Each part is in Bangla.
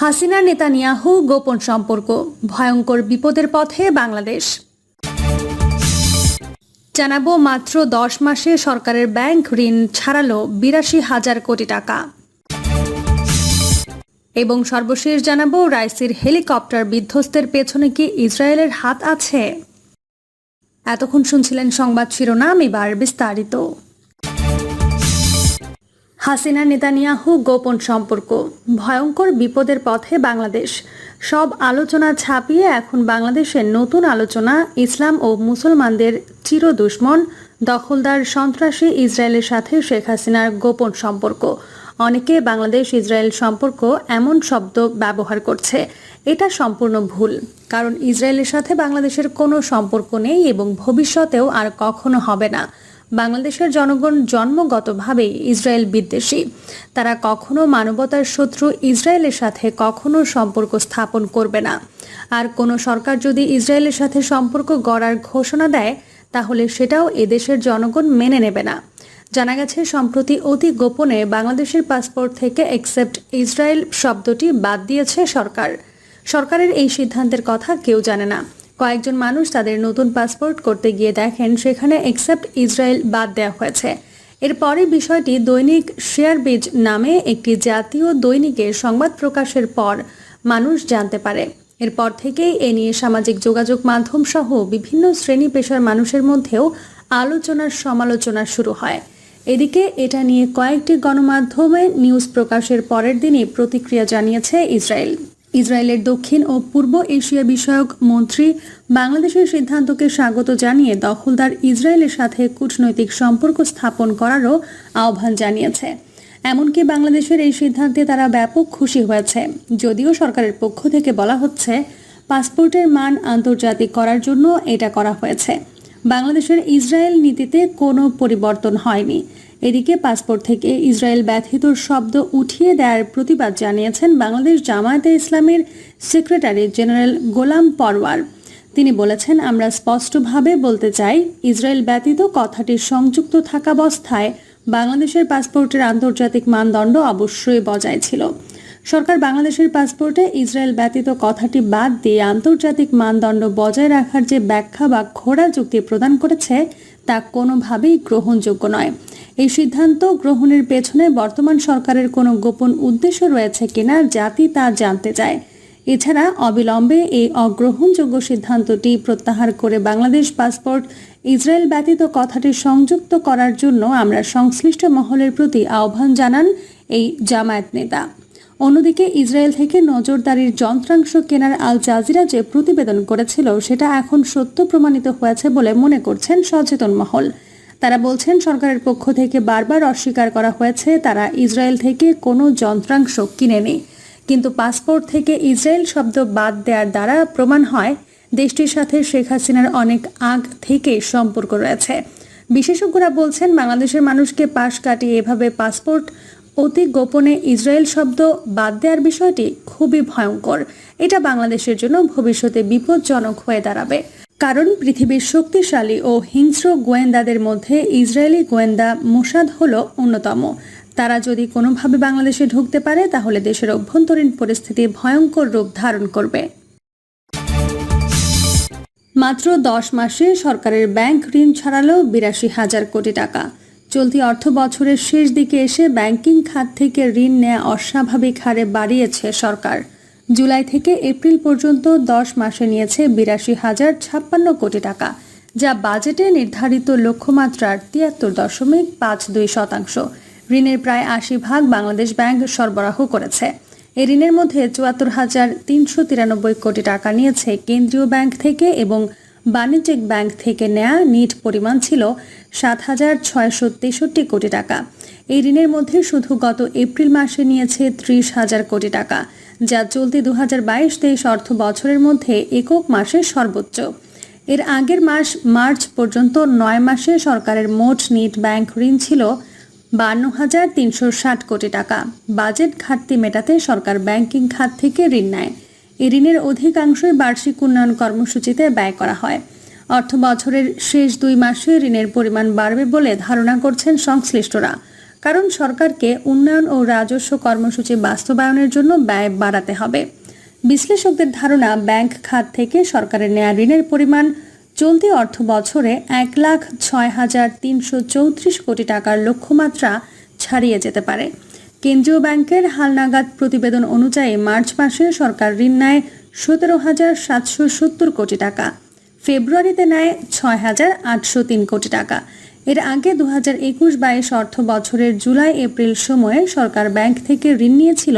হাসিনা, নেতানিয়াহু গোপন সম্পর্ক। ভয়ঙ্কর বিপদের পথে বাংলাদেশ। জানাব মাত্র দশ মাসে সরকারের ব্যাংক ঋণ ছাড়ালো বিরাশি হাজার কোটি টাকা। এবং সর্বশেষ জানাব, রাইসির হেলিকপ্টার বিধ্বস্তের পেছনে কি ইসরায়েলের হাত আছে? এতক্ষণ শুনছিলেন সংবাদ শিরোনাম, এবার বিস্তারিত। হাসিনা নেতানিয়াহু গোপন সম্পর্ক। ভয়ঙ্কর বিপদের পথে বাংলাদেশ। সব আলোচনা ছাপিয়ে এখন বাংলাদেশের নতুন আলোচনা ইসলাম ও মুসলমানদের চির দুশ্মন দখলদার সন্ত্রাসী ইসরায়েলের সাথে শেখ হাসিনার গোপন সম্পর্ক। অনেকে বাংলাদেশ ইসরায়েল সম্পর্ক এমন শব্দ ব্যবহার করছে। এটা সম্পূর্ণ ভুল, কারণ ইসরায়েলের সাথে বাংলাদেশের কোনো সম্পর্ক নেই এবং ভবিষ্যতেও আর কখনো হবে না। বাংলাদেশের জনগণ জন্মগতভাবেই ইসরায়েল বিদ্বেষী। তারা কখনো মানবতার শত্রু ইসরায়েলের সাথে কখনো সম্পর্ক স্থাপন করবে না। আর কোনো সরকার যদি ইসরায়েলের সাথে সম্পর্ক গড়ার ঘোষণা দেয়, তাহলে সেটাও এদেশের জনগণ মেনে নেবে না। জানা গেছে, সম্প্রতি অতি গোপনে বাংলাদেশের পাসপোর্ট থেকে একসেপ্ট ইসরায়েল শব্দটি বাদ দিয়েছে সরকার। সরকারের এই সিদ্ধান্তের কথা কেউ জানে না। কয়েকজন মানুষ তাদের নতুন পাসপোর্ট করতে গিয়ে দেখেন সেখানে একসেপ্ট ইসরায়েল বাদ দেওয়া হয়েছে। এরপরে বিষয়টি দৈনিক শেয়ারবিজ নামে একটি জাতীয় দৈনিকের সংবাদ প্রকাশের পর মানুষ জানতে পারে। এরপর থেকেই এ নিয়ে সামাজিক যোগাযোগ মাধ্যম সহ বিভিন্ন শ্রেণি পেশার মানুষের মধ্যেও আলোচনার সমালোচনা শুরু হয়। এদিকে এটা নিয়ে কয়েকটি গণমাধ্যমে নিউজ প্রকাশের পরের দিনই প্রতিক্রিয়া জানিয়েছে ইসরায়েল ইসরায়েলের দক্ষিণ ও পূর্ব এশিয়া বিষয়ক মন্ত্রী বাংলাদেশের সিদ্ধান্তকে স্বাগত জানিয়ে দখলদার ইসরায়েলের সাথে কূটনৈতিক সম্পর্ক স্থাপন করারও আহ্বান জানিয়েছে। এমনকি বাংলাদেশের এই সিদ্ধান্তে তারা ব্যাপক খুশি হয়েছে। যদিও সরকারের পক্ষ থেকে বলা হচ্ছে, পাসপোর্টের মান আন্তর্জাতিক করার জন্য এটা করা হয়েছে। বাংলাদেশের ইসরায়েল নীতিতে কোনো পরিবর্তন হয়নি। এদিকে পাসপোর্ট থেকে ইসরায়েল ব্যথিত শব্দ উঠিয়ে দেওয়ার প্রতিবাদ জানিয়েছেন বাংলাদেশ জামায়াতে ইসলামের সেক্রেটারি জেনারেল গোলাম পরওয়ার। তিনি বলেছেন, আমরা স্পষ্টভাবে বলতে চাই, ইসরায়েল ব্যতীত কথাটি সংযুক্ত থাকা অবস্থায় বাংলাদেশের পাসপোর্টের আন্তর্জাতিক মানদণ্ড অবশ্যই বজায় ছিল। সরকার বাংলাদেশের পাসপোর্টে ইসরায়েল ব্যতীত কথাটি বাদ দিয়ে আন্তর্জাতিক মানদণ্ড বজায় রাখার যে ব্যাখ্যা বা খোড়া যুক্তি প্রদান করেছে তা কোনোভাবেই গ্রহণযোগ্য নয়। এই সিদ্ধান্ত গ্রহণের পেছনে বর্তমান সরকারের কোনো গোপন উদ্দেশ্য রয়েছে কিনা জাতি তা জানতে চায়। এছাড়া অবিলম্বে এই অগ্রহণযোগ্য সিদ্ধান্তটি প্রত্যাহার করে বাংলাদেশ পাসপোর্ট ইসরায়েল ব্যতীত কথাটি সংযুক্ত করার জন্য আমরা সংশ্লিষ্ট মহলের প্রতি আহ্বান জানান এই জামায়াত নেতা। অন্যদিকে ইসরায়েল থেকে নজরদারির যন্ত্রাংশ কেনার আল জাজিরা যে প্রতিবেদন করেছিল, সেটা এখন সত্য প্রমাণিত হয়েছে বলে মনে করছেন সচেতন মহল। তারা বলছেন, সরকারের পক্ষ থেকে বারবার অস্বীকার করা হয়েছে তারা ইসরায়েল থেকে কোনো যন্ত্রাংশ কিনেনি। কিন্তু পাসপোর্ট থেকে ইসরায়েল শব্দ বাদ দেওয়ার দ্বারা প্রমাণ হয়, দেশটির সাথে শেখ হাসিনার অনেক আগ থেকে সম্পর্ক রয়েছে। বিশেষজ্ঞরা বলছেন, বাংলাদেশের মানুষকে পাশ কাটিয়ে এভাবে পাসপোর্ট অতি গোপনে ইসরায়েল শব্দ বাদ দেওয়ার বিষয়টি খুবই ভয়ঙ্কর। এটা বাংলাদেশের জন্য ভবিষ্যতে বিপজ্জনক হয়ে দাঁড়াবে। কারণ পৃথিবীর শক্তিশালী ও হিংস্র গোয়েন্দাদের মধ্যে ইসরায়েলি গোয়েন্দা মোসাদ হল অন্যতম। তারা যদি কোনোভাবে বাংলাদেশে ঢুকতে পারে, তাহলে দেশের অভ্যন্তরীণ পরিস্থিতি ভয়ঙ্কর রূপ ধারণ করবে। মাত্র দশ মাসে সরকারের ব্যাংক ঋণ ছাড়ালো বিরাশি হাজার কোটি টাকা। চলতি অর্থ বছরের শেষ দিকে এসে ব্যাংকিং খাত থেকে ঋণ নেওয়া অস্বাভাবিক হারে বাড়িয়েছে সরকার। জুলাই থেকে এপ্রিল পর্যন্ত দশ মাসে নিয়েছে বিরাশি হাজার ছাপ্পান্ন কোটি টাকা, যা বাজেটে নির্ধারিত লক্ষ্যমাত্রার তিয়াত্তর দশমিক পাঁচ দুই শতাংশ। ঋণের প্রায় আশি ভাগ বাংলাদেশ ব্যাংক সরবরাহ করেছে। এই ঋণের মধ্যে চুয়াত্তর হাজার তিনশো তিরানব্বই কোটি টাকা নিয়েছে কেন্দ্রীয় ব্যাংক থেকে এবং বাণিজ্যিক ব্যাংক থেকে নেয়া নিট পরিমাণ ছিল সাত হাজার ছয়শো তেষট্টি কোটি টাকা। এই ঋণের মধ্যে শুধু গত এপ্রিল মাসে নিয়েছে ত্রিশ হাজার কোটি টাকা, যা চলতি দু হাজার বাইশ তেইশ অর্থ বছরের মধ্যে একক মাসে সর্বোচ্চ। এর আগের মাস মার্চ পর্যন্ত নয় মাসে সরকারের মোট নিট ব্যাংক ঋণ ছিল বান্ন হাজার তিনশো ষাট কোটি টাকা। বাজেট ঘাটতি মেটাতে সরকার ব্যাংকিং খাত থেকে ঋণ নেয়। এই ঋণের অধিকাংশই বার্ষিক উন্নয়ন কর্মসূচিতে ব্যয় করা হয়। অর্থ বছরের শেষ দুই মাসে ঋণের পরিমাণ বাড়বে বলে ধারণা করছেন সংশ্লিষ্টরা। কারণ সরকারকে উন্নয়ন ও রাজস্ব কর্মসূচি বাস্তবায়নের জন্য ব্যয় বাড়াতে হবে। বিশ্লেষকদের ধারণা, ব্যাংক খাত থেকে সরকারের নেয়া ঋণের পরিমাণ চলতি অর্থ বছরে এক লাখ ছয় হাজার তিনশো চৌত্রিশ কোটি টাকার লক্ষ্যমাত্রা ছাড়িয়ে যেতে পারে। কেন্দ্রীয় ব্যাংকের হালনাগাদ প্রতিবেদন অনুযায়ী মার্চ মাসে সরকার ঋণ নেয় সতেরো হাজার সাতশো সত্তর কোটি টাকা। ফেব্রুয়ারিতে নেয় ছয় হাজার আটশো তিন কোটি টাকা। এর আগে দু হাজার একুশ বাইশ অর্থ বছরের জুলাই এপ্রিল সময়ে সরকার ব্যাংক থেকে ঋণ নিয়েছিল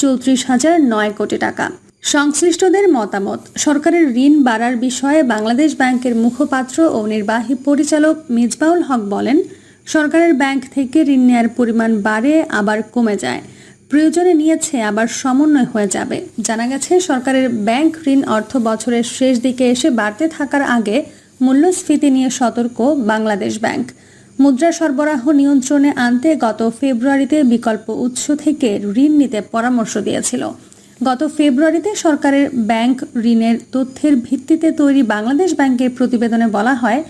চৌত্রিশ হাজার নয় কোটি টাকা। সংশ্লিষ্টদের মতামত, সরকারের ঋণ বাড়ার বিষয়ে বাংলাদেশ ব্যাংকের মুখপাত্র ও নির্বাহী পরিচালক মিজবাউল হক বলেন সরকারের ব্যাংক থেকে ঋণ নেওয়ার পরিমাণ বাড়ে, আবার কমে যায়। প্রয়োজনে নিয়েছে, আবার সমন্বয় হয়ে যাবে। জানা গেছে, সরকারের ব্যাংক ঋণ অর্থ বছরের শেষ দিকে এসে বাড়তে থাকার আগে মূল্যস্ফীতি নিয়ে সতর্ক বাংলাদেশ ব্যাংক। মুদ্রা সরবরাহ নিয়ন্ত্রণে আনতে গত ফেব্রুয়ারিতে বিকল্প উৎস থেকে ঋণ নিতে পরামর্শ দিয়েছিল। গত ফেব্রুয়ারিতে সরকারের ব্যাংক ঋণের তথ্যের ভিত্তিতে তৈরি বাংলাদেশ ব্যাংকের প্রতিবেদনে বলা হয়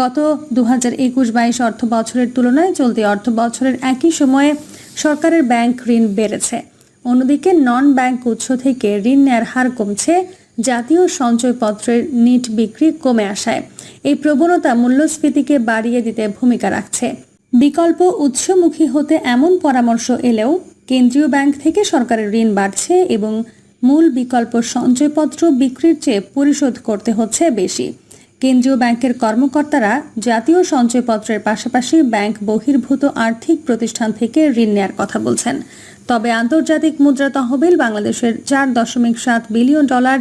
গত দু হাজার একুশ বাইশ অর্থ বছরের তুলনায় চলতি অর্থ বছরের একই সময়ে সরকারের ব্যাংক ঋণ বেড়েছে। অন্যদিকে নন ব্যাংক উৎস থেকে ঋণ নেয়ার হার কমছে, জাতীয় সঞ্চয়পত্রের নিট বিক্রি কমে আসায়। এই প্রবণতা মূল্যস্ফীতিকে বাড়িয়ে দিতে ভূমিকা রাখছে। বিকল্প উৎসমুখী হতে এমন পরামর্শ এলেও কেন্দ্রীয় ব্যাংক থেকে সরকারের ঋণ বাড়ছে এবং মূল বিকল্প সঞ্চয়পত্র বিক্রির চেয়ে পরিশোধ করতে হচ্ছে বেশি। কেন্দ্রীয় ব্যাংকের কর্মকর্তারা জাতীয় সঞ্চয়পত্রের পাশাপাশি ব্যাংক বহির্ভূত আর্থিক প্রতিষ্ঠান থেকে ঋণ নেয়ার কথা বলছেন। তবে আন্তর্জাতিক মুদ্রা তহবিল বাংলাদেশের চার দশমিক সাত বিলিয়ন ডলার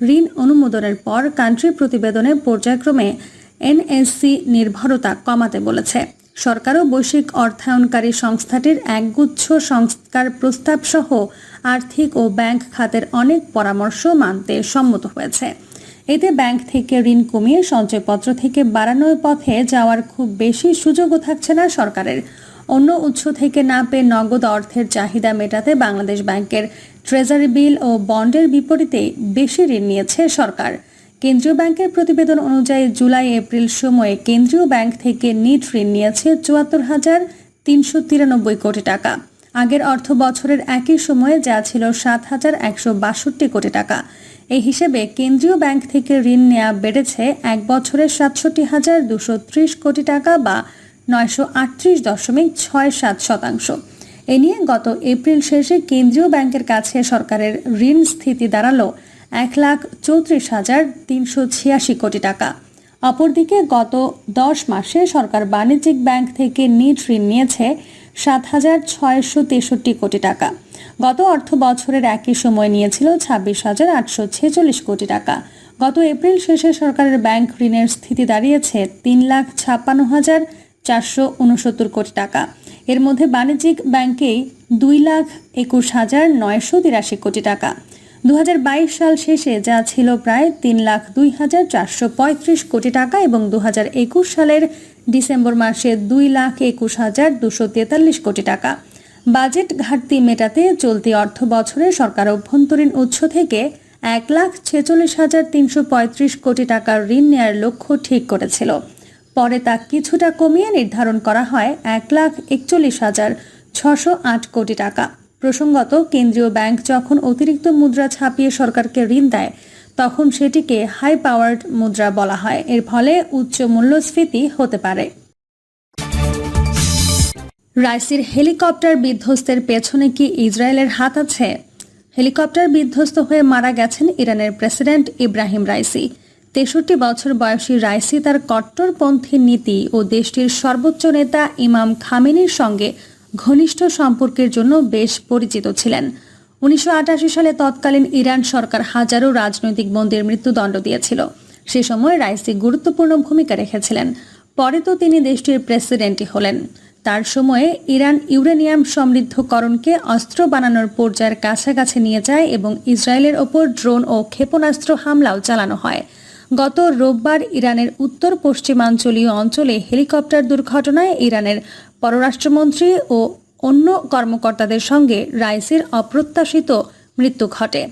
ঋণ অনুমোদনের পর কান্ট্রি প্রতিবেদনে পর্যায়ক্রমে এনএসসি নির্ভরতা কমাতে বলেছে। সরকারও বৈশ্বিক অর্থায়নকারী সংস্থাটির একগুচ্ছ সংস্কার প্রস্তাব সহ আর্থিক ও ব্যাংক খাতের অনেক পরামর্শ মানতে সম্মত হয়েছে। এতে ব্যাংক থেকে ঋণ কমিয়ে সঞ্চয়পত্র থেকে বাড়ানোর পথে যাওয়ার খুব বেশি সুযোগও থাকছে না সরকারের। অন্য উৎস থেকে না পেয়ে নগদ অর্থের চাহিদা মেটাতে বাংলাদেশ ব্যাংকের ট্রেজারি বিল ও বন্ডের বিপরীতে বেশি ঋণ নিয়েছে সরকার। কেন্দ্রীয় ব্যাংকের প্রতিবেদন অনুযায়ী জুলাই, এপ্রিল সময়ে কেন্দ্রীয় ব্যাংক থেকে নিট ঋণ নিয়েছে চুয়াত্তর হাজার তিনশো তিরানব্বই কোটি টাকা। আগের অর্থ বছরের একই সময়ে যা ছিল সাত হাজার একশো বাষট্টি কোটি টাকা। এই হিসেবে কেন্দ্রীয় ব্যাংক থেকে ঋণ নেওয়া বেড়েছে এক বছরে সাতষট্টি হাজার দুশো ত্রিশ কোটি টাকা বা নয়শো আটত্রিশ দশমিক ছয় সাত শতাংশ। এ নিয়ে গত এপ্রিল শেষে কেন্দ্রীয় ব্যাংকের কাছে সরকারের ঋণ স্থিতি দাঁড়াল এক লাখ চৌত্রিশ হাজার তিনশো ছিয়াশি কোটি টাকা। অপরদিকে গত দশ মাসে সরকার বাণিজ্যিক ব্যাংক থেকে নিট ঋণ নিয়েছে সাত হাজার ছয়শো তেষট্টি কোটি টাকা। গত অর্থ বছরের একই সময় নিয়েছিল ছাব্বিশ হাজার আটশো ছেচল্লিশ কোটি টাকা। গত এপ্রিল শেষে সরকারের ব্যাংক ঋণের স্থিতি দাঁড়িয়েছে তিন লাখ ছাপ্পান্ন হাজার চারশো উনসত্তর কোটি টাকা। এর মধ্যে বাণিজ্যিক ব্যাংকেই দুই লাখ একুশ হাজার নয়শো তিরাশি কোটি টাকা। দু হাজার বাইশ সাল শেষে যা ছিল প্রায় তিন লাখ দুই হাজার চারশো পঁয়ত্রিশ কোটি টাকা এবং দু সালের ডিসেম্বর মাসে দুই লাখ একুশ হাজার দুশো তেতাল্লিশ কোটি টাকা। বাজেট ঘাটতি মেটাতে চলতি অর্থ বছরে সরকার অভ্যন্তরীণ উৎস থেকে এক লাখ ছেচল্লিশ হাজার তিনশো পঁয়ত্রিশ কোটি টাকার ঋণ নেয়ার লক্ষ্য ঠিক করেছিল। পরে তা কিছুটা কমিয়ে নির্ধারণ করা হয় এক লাখ একচল্লিশ হাজার ছশো আট কোটি টাকা। প্রসঙ্গত, কেন্দ্রীয় ব্যাংক যখন অতিরিক্ত মুদ্রা ছাপিয়ে সরকারকে ঋণ দেয়, তখন সেটিকে হাই পাওয়ার্ড মুদ্রা বলা হয়। এর ফলে উচ্চ মূল্যস্ফীতি হতে পারে। রাইসির হেলিকপ্টার বিধ্বস্তের পেছনে কি ইসরায়েলের হাত আছে? হেলিকপ্টার বিধ্বস্ত হয়ে মারা গেছেন ইরানের প্রেসিডেন্ট ইব্রাহিম রাইসি। তেষট্টি বছর বয়সী রাইসি তার কট্টরপন্থী নীতি ও দেশটির সর্বোচ্চ নেতা ইমাম খামেনির সঙ্গে ঘনিষ্ঠ সম্পর্কের জন্য বেশ পরিচিত ছিলেন। উনিশশো আটাশি সালে তৎকালীন ইরান সরকার হাজারো রাজনৈতিক বন্দীর মৃত্যুদণ্ড দিয়েছিল। সে সময় রাইসি গুরুত্বপূর্ণ ভূমিকা রেখেছিলেন। পরে তো তিনি দেশটির প্রেসিডেন্টই হলেন। তার সময়ে ইরান ইউরেনিয়াম সমৃদ্ধকরণকে অস্ত্র বানানোর পর্যায়ের কাছাকাছি নিয়ে যায় এবং ইসরায়েলের ওপর ড্রোন ও ক্ষেপণাস্ত্র হামলাও চালানো হয়। গত রোববার ইরানের উত্তর পশ্চিমাঞ্চলীয় অঞ্চলে হেলিকপ্টার দুর্ঘটনায় ইরানের পররাষ্ট্রমন্ত্রী ও অন্য কর্মকর্তাদের সঙ্গে রাইসির অপ্রত্যাশিত মৃত্যু ঘটে।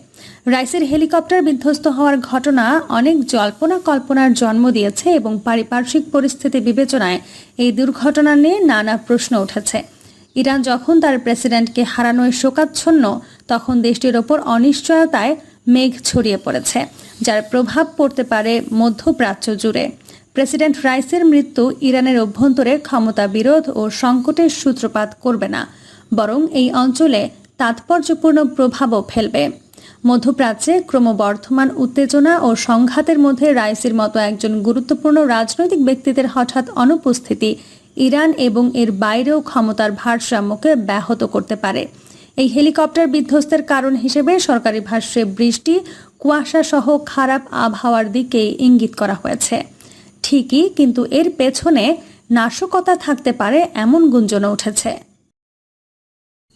রাইসের হেলিকপ্টার বিধ্বস্ত হওয়ার ঘটনা অনেক জল্পনা কল্পনার জন্ম দিয়েছে এবং পারিপার্শ্বিক পরিস্থিতি বিবেচনায় এই দুর্ঘটনা নিয়ে নানা প্রশ্ন উঠেছে। ইরান যখন তার প্রেসিডেন্টকে হারানোয় শোকাচ্ছন্ন, তখন দেশটির ওপর অনিশ্চয়তায় মেঘ ছড়িয়ে পড়েছে, যার প্রভাব পড়তে পারে মধ্যপ্রাচ্য জুড়ে। প্রেসিডেন্ট রাইসের মৃত্যু ইরানের অভ্যন্তরে ক্ষমতা বিরোধ ও সংকটের সূত্রপাত করবে না, বরং এই অঞ্চলে তাৎপর্যপূর্ণ প্রভাবও ফেলবে। মধ্যপ্রাচ্যে ক্রমবর্ধমান উত্তেজনা ও সংঘাতের মধ্যে রাইসির মতো একজন গুরুত্বপূর্ণ রাজনৈতিক ব্যক্তিদের হঠাৎ অনুপস্থিতি ইরান এবং এর বাইরেও ক্ষমতার ভারসাম্যকে ব্যাহত করতে পারে। এই হেলিকপ্টার বিধ্বস্তের কারণ হিসেবে সরকারি ভাষ্যে বৃষ্টি কুয়াশা সহ খারাপ আবহাওয়ার দিকে ইঙ্গিত করা হয়েছে। ঠিকই, কিন্তু এর পেছনে নাশকতা থাকতে পারে এমন গুঞ্জনও উঠেছে।